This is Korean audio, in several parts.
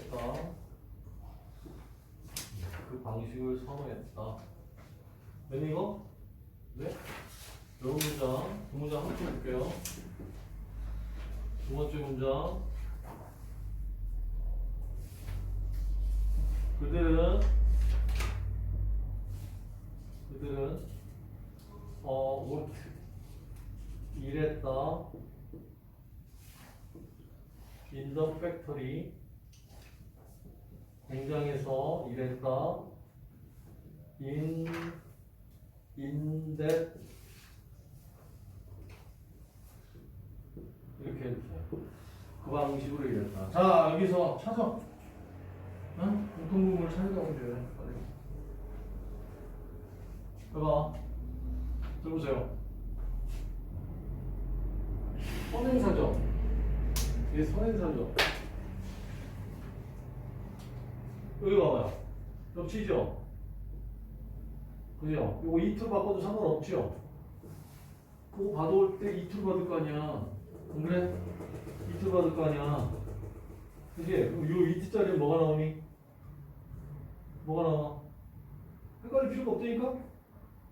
선호했다. 그 방식을 선호했다. 몇 이거? 네? 요 문장, 두 문장 함께 볼게요. 두 번째 문장. 그들은 그들은 어 worked 일했다 the factory 공장에서 일했다 in that 이렇게 해주세요. 그 방식으로 일했다. 자 여기서 찾아. 응? 공통분모를 찾으라고 이제 빨리. 해봐. 들어보세요. 선행사죠. 이게 선행사죠. 여기 봐봐요. 겹치죠? 그죠? 요거 이틀 바꿔도 상관없죠? 그거 받아올 때 이틀 받을 거 아니야. 안 그래? 이틀 받을 거 아니야. 그지? 요 이틀짜리 뭐가 나오니? 뭐가 나와? 헷갈릴 필요가 없다니까?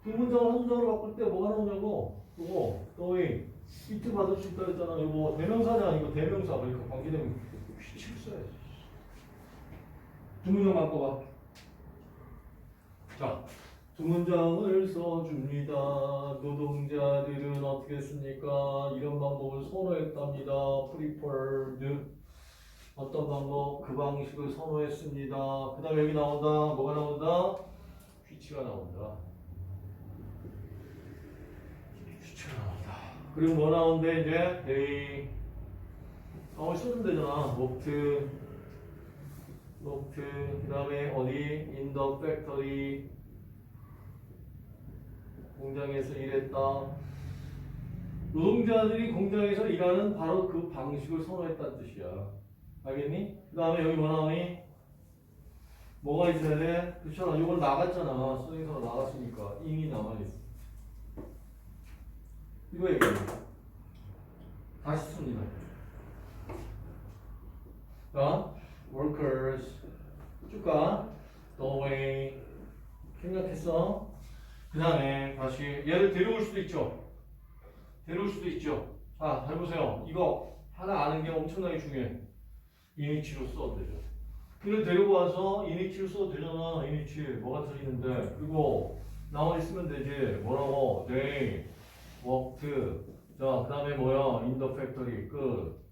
두 문장을 한 문장으로 바꿀 때 뭐가 나오냐고. 그거, 너희 이틀 받을 수 있다 했잖아. 이거 대명사냐? 이거 대명사. 그러니까 관계대명 휘치를 써야지. 두 문장 바꿔봐. 자, 두 문장을 써줍니다. 노동자들은 어떻게 했습니까? 이런 방법을 선호했답니다. preferred. 어떤 방법? 그 방식을 선호했습니다. 그 다음에 여기 나온다. 뭐가 나온다? 휘치가 나온다. 휘치가 나온다. 그리고 뭐 나온대 이제? they. 어, 쓰면 되잖아. Worked. 그 다음에 어디? the factory. 공장에서 일했다. 노동자들이 공장에서 일하는 바로 그 방식을 선호했다는 뜻이야. 알겠니? 그 다음에 여기 뭐 나오니? 뭐가 있어야 돼? 그렇잖아. 이건 나갔잖아. 수능에서 나갔으니까. 인이 남아있어. 이거 얘기해. 다시 씁니다. 자, workers. 쭉 가. the way. 생각했어? 그 다음에 다시 얘를 데려올 수도 있죠. 데려올 수도 있죠. 자, 잘 보세요. 이거 하나 아는 게 엄청나게 중요해. 이니치로 써도 되죠. 이걸 데리고 와서 이니치로 써도 되잖아. 이니치 뭐가 틀리는데 그리고 나머지 쓰면 되지. 뭐라고? they worked. 자, 그 다음에 뭐야? in the factory. 끝.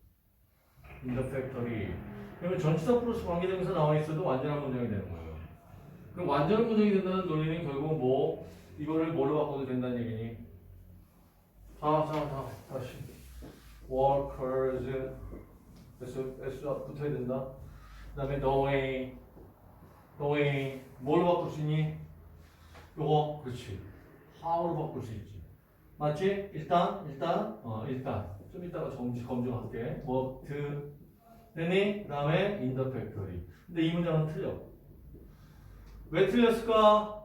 The factory. 그러면 전치사 플러스 관계대명사 나와 있어도 완전한 문장이 되는 거예요. 그럼 완전한 문장이 된다는 논리는 결국 뭐 이거를 뭘로 바꿔도 된다는 얘기니? 자, 자, 자, 다시. workers S, S가 붙어야 된다. 그 다음에 the way, the way 뭘로 바꿀 수 있니? 요거, 그렇지. how로 바꿀 수 있지. 맞지? 일단, 일단, 어, 일단. 좀 이따가 검증, 검증할게. worked, 됐니? 그 다음에 factory. 근데 이 문장은 틀려. 왜 틀렸을까?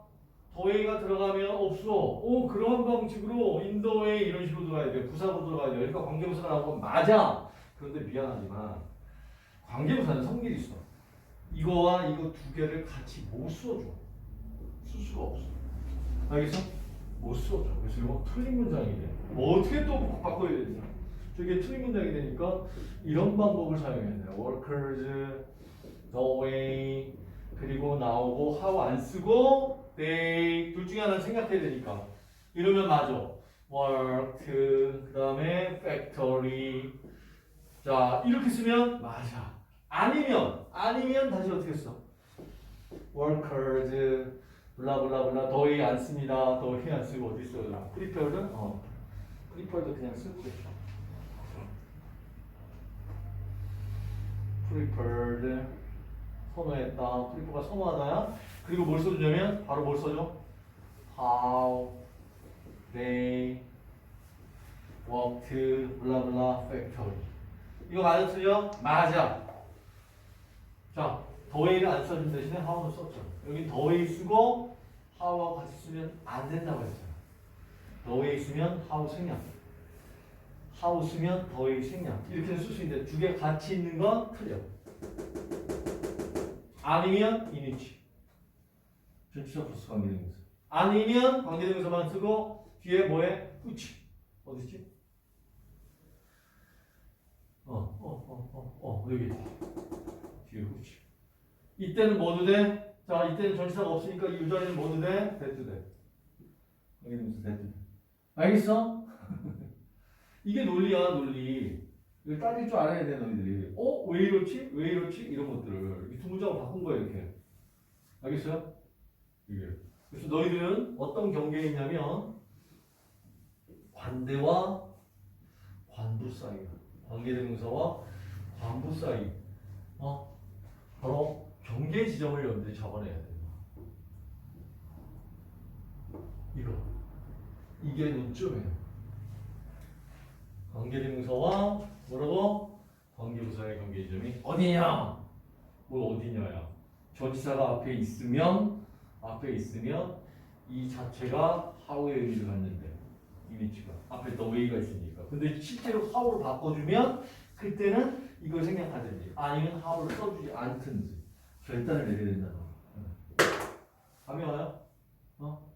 더웨이가 들어가면 없어. 오 그러한 방식으로 인더웨이 이런 식으로 들어가야 돼. 부사로 들어가야 돼. 그러니까 관계부사가 나오고 맞아. 그런데 미안하지만 관계부사는 성질이 있어. 이거와 이거 두 개를 같이 못 써줘. 쓸 수가 없어. 알겠어? 못 써줘. 그래서 이거 틀린 문장이 돼. 뭐 어떻게 또 바꿔야 되냐? 저게 틀린 문장이 되니까 이런 방법을 사용해야 돼. workers, the way 그리고 나오고 how 안 쓰고 they 둘 중에 하나는 생각해야 되니까. 이러면 맞아. work 그 다음에 factory. 자 이렇게 쓰면 맞아. 아니면 아니면 다시 어떻게 써? workers 블라블라블라 더위 안 씁니다. 더위 안 쓰고 어디 써요? prepared 어. prepared 그냥 쓰고 prepared 선호했다. 프리퍼가 선호하다야. 그리고 뭘 써주냐면 바로 뭘 써줘? How they blah blah factory. 이거 맞아 틀려? 맞아. 자, 더웨이를 안 써준 대신에 how는 썼죠. 여기 더웨이 쓰고 how하고 같이 쓰면 안 된다고 했어요. 더웨이 쓰면 how 생략. 쓰면 더의 생략 이렇게는 쓸수 있는데 두 개 같이 있는 건 틀려. 아니면 이니치. 전치사 플러스 관계대명사. 아니면 관계대명사만 쓰고 뒤에 뭐해? 후치. 어디지? 어, 어, 어, 어, 어, 여기 있지. 뒤에 후치. 이때는 뭐도 돼? 자, 이때는 전치사가 없으니까 이 자리는 뭐도 돼? 대도 돼. 관계대명사 돼. 알겠어? 이게 논리야, 논리. 이걸 따질 줄 알아야 돼, 너희들이. 어? 왜 이렇지? 왜 이렇지? 이런 것들을. 이두 문장을 바꾼 거야, 이렇게. 알겠어요? 이게. 그래서 너희들은 어떤 경계에 있냐면, 관대와 관부 사이. 관계대명사와 관부 사이. 어? 바로 경계 지점을 여러분들이 잡아내야 돼. 이거. 이게 논점이에요. 관계대명사와 뭐라고? 관계부사의 관계 지점이 어디냐? 뭘 어디냐야. 전치사가 앞에 있으면 앞에 있으면 이 자체가 how의 의미를 갖는데 이미지가 앞에 the way가 있으니까. 근데 실제로 how로 바꿔주면 그때는 이걸 생략하든지 아니면 how를 써주지 않든지 결단을 내려야 된다는 거야. 감이 와요? 어?